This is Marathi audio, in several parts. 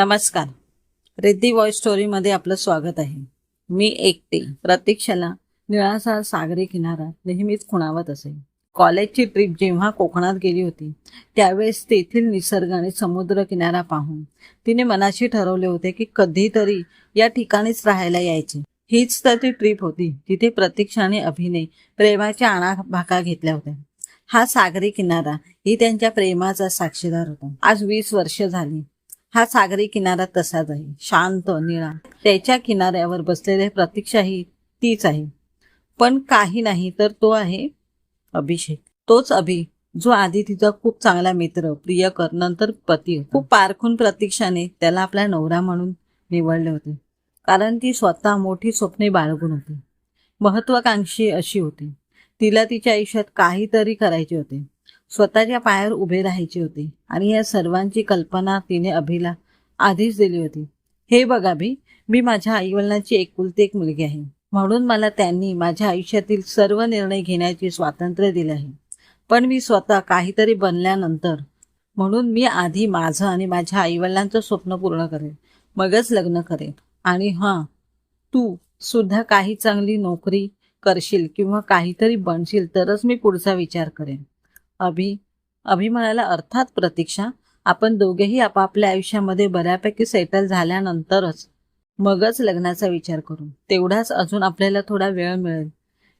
नमस्कार. रिद्धी वॉइस स्टोरीमध्ये आपलं स्वागत आहे. मी एकटी प्रतीक्षाला निळासा सागरी किनारा नेहमीच खुणावत असे. कॉलेजची ट्रिप जेव्हा कोकणात गेली होती त्यावेळेस तेथील निसर्ग आणि समुद्र किनारा पाहून तिने मनाशी ठरवले होते की कधीतरी या ठिकाणीच राहायला यायचे. हीच तर ती ट्रिप होती जिथे प्रतीक्षा आणि अभिनय प्रेमाच्या आणाभाका घेतल्या होत्या. हा सागरी किनारा ही त्यांच्या प्रेमाचा साक्षीदार होता. आज वीस वर्ष झाली. हा सागरी किनारा तसाच आहे शांत निळा. त्याच्या किनाऱ्यावर बसलेले प्रतीक्षा ही तीच आहे. पण काही नाही तर तो आहे अभिषेक. तोच अभि जो आधी तिचा खूप चांगला मित्र प्रियकर नंतर पती खूप पारखून प्रतीक्षाने त्याला आपला नवरा म्हणून निवडले होते. कारण ती स्वतः मोठी स्वप्ने बाळगून होती. महत्वाकांक्षी अशी होती. तिला तिच्या आयुष्यात काहीतरी करायचे होते. स्वतःच्या पायावर उभे राहायचे होते आणि या सर्वांची कल्पना तिने अभिला आधीच दिली होती. हे बघा भी मी माझ्या आईवडिलांची एकुलती एक मुलगी आहे. म्हणून मला त्यांनी माझ्या आयुष्यातील सर्व निर्णय घेण्याचे स्वातंत्र्य दिले आहे. पण मी स्वतः काहीतरी बनल्यानंतर म्हणून मी आधी माझं आणि माझ्या आईवडिलांचं स्वप्न पूर्ण करेन मगच लग्न करेन. आणि हां तू सुद्धा काही चांगली नोकरी करशील किंवा काहीतरी बनशील तरच मी पुढचा विचार करेन. अभि अभिमानाला म्हणाला अर्थात प्रतीक्षा आपण दोघेही आपापल्या आयुष्यामध्ये बऱ्यापैकी सेटल झाल्यानंतरच मगच लग्नाचा विचार करू. तेवढाच अजून आपल्याला थोडा वेळ मिळेल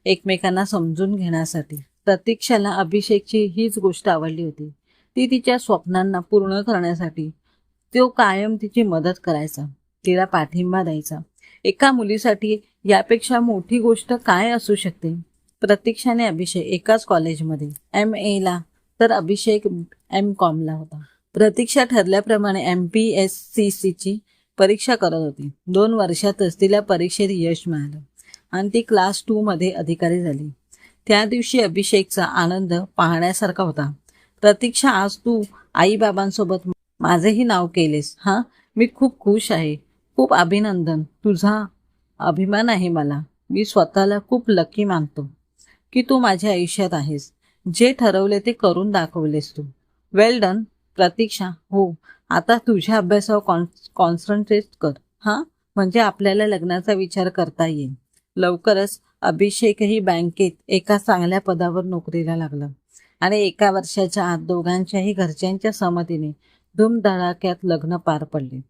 एकमेकांना समजून घेण्यासाठी. प्रतीक्षाला अभिषेकची हीच गोष्ट आवडली होती. ती तिच्या स्वप्नांना पूर्ण करण्यासाठी तो कायम तिची मदत करायचा तिला पाठिंबा द्यायचा. एका मुलीसाठी यापेक्षा मोठी गोष्ट काय असू शकते? प्रतीक्षाने अभिषेक एकाच कॉलेजमध्ये एम एला तर अभिषेक एम कॉमला होता. प्रतीक्षा ठरल्याप्रमाणे एम पी एस सी सीची परीक्षा करत होती. दोन वर्षातच तिला परीक्षेत यश मिळालं. आणि ती क्लास टूमध्ये अधिकारी झाली. त्या दिवशी अभिषेकचा आनंद पाहण्यासारखा होता. प्रतीक्षा आज तू आईबाबांसोबत माझेही नाव केलेस. हां मी खूप खुश आहे. खूप अभिनंदन. तुझा अभिमान आहे मला. मी स्वतःला खूप लकी मानतो. की तू माझ्या आयुष्यात आहेस. जे ठरवले ते करून दाखवलेस तू. वेल डन प्रतीक्षा. हो आता तुझ्या अभ्यासावर कॉन कॉन्सन्ट्रेट कर. हां? म्हणजे आपल्याला लग्नाचा विचार करता येईल. लवकरच अभिषेकही बँकेत एका चांगल्या पदावर नोकरीला लागला. आणि एका वर्षाच्या आत दोघांच्याही घरच्यांच्या संमतीने धूमधडाक्यात लग्न पार पडले.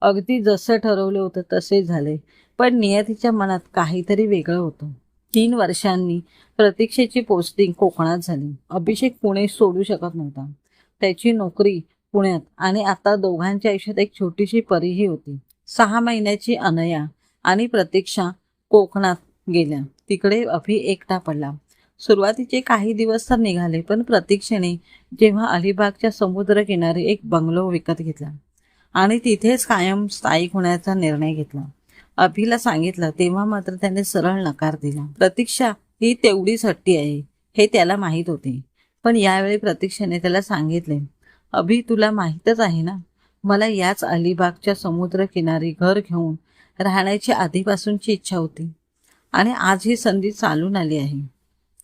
अगदी जसं ठरवलं होतं तसे झाले. पण नियतीच्या मनात काहीतरी वेगळं होतं. तीन वर्षांनी प्रतीक्षेची पोस्टिंग कोकणात झाली. अभिषेक पुणे सोडू शकत नव्हता. त्याची नोकरी पुण्यात आणि आता दोघांच्या आयुष्यात एक छोटीशी परीही होती. सहा महिन्याची अनया आणि प्रतीक्षा कोकणात गेल्या. तिकडे अभि एकटा पडला. सुरुवातीचे काही दिवस तर निघाले पण प्रतीक्षेने जेव्हा अलिबागच्या समुद्र किनारी एक बंगलो विकत घेतला आणि तिथेच कायम स्थायिक होण्याचा निर्णय घेतला. अभिला सांगितलं तेव्हा मात्र त्याने सरळ नकार दिला. प्रतीक्षा ही तेवढीच हट्टी आहे. हे त्याला माहीत होते. पण यावेळी प्रतीक्षेने त्याला सांगितले अभि तुला माहीतच आहे ना? मला याच अलिबागच्या समुद्र किनारी घर घेऊन राहण्याची आधीपासूनची इच्छा होती आणि आज ही संधी चालून आली आहे.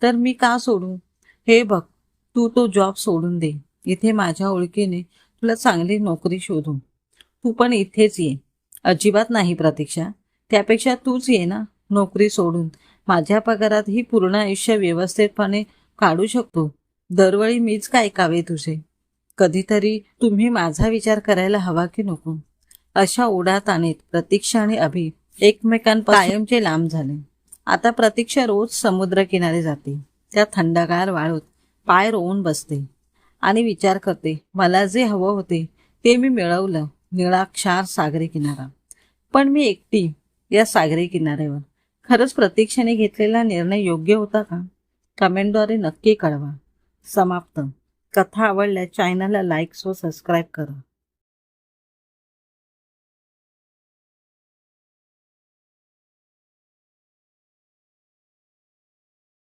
तर मी का सोडू? हे बघ तू तो जॉब सोडून दे. इथे माझ्या ओळखीने तुला चांगली नोकरी शोधू. तू पण इथेच ये. अजिबात नाही प्रतीक्षा. त्यापेक्षा तूच ये ना. नोकरी सोडून माझ्या पगारात ही पूर्ण आयुष्य व्यवस्थितपणे काढू शकतो. दरवेळी मीच काय कावे तुझे? कधीतरी तुम्ही माझा विचार करायला हवा की नको? अशा ओढात आणीत प्रतीक्षा आणि अभि एकमेकांपासून कायमचे लांब झाले. आता प्रतीक्षा रोज समुद्रकिनारी जाते. त्या थंडगार वाळूत पाय रोवून बसते आणि विचार करते मला जे हवं होते ते मी मिळवलं निळाक्षार सागरी किनारा. पण मी एकटी या सागरी किनाऱ्यावर. खरंच प्रतीक्षेने घेतलेला निर्णय योग्य होता का? कमेंटद्वारे नक्की कळवा. समाप्त. कथा आवडल्या चॅनलला लाईक व सबस्क्राईब करा.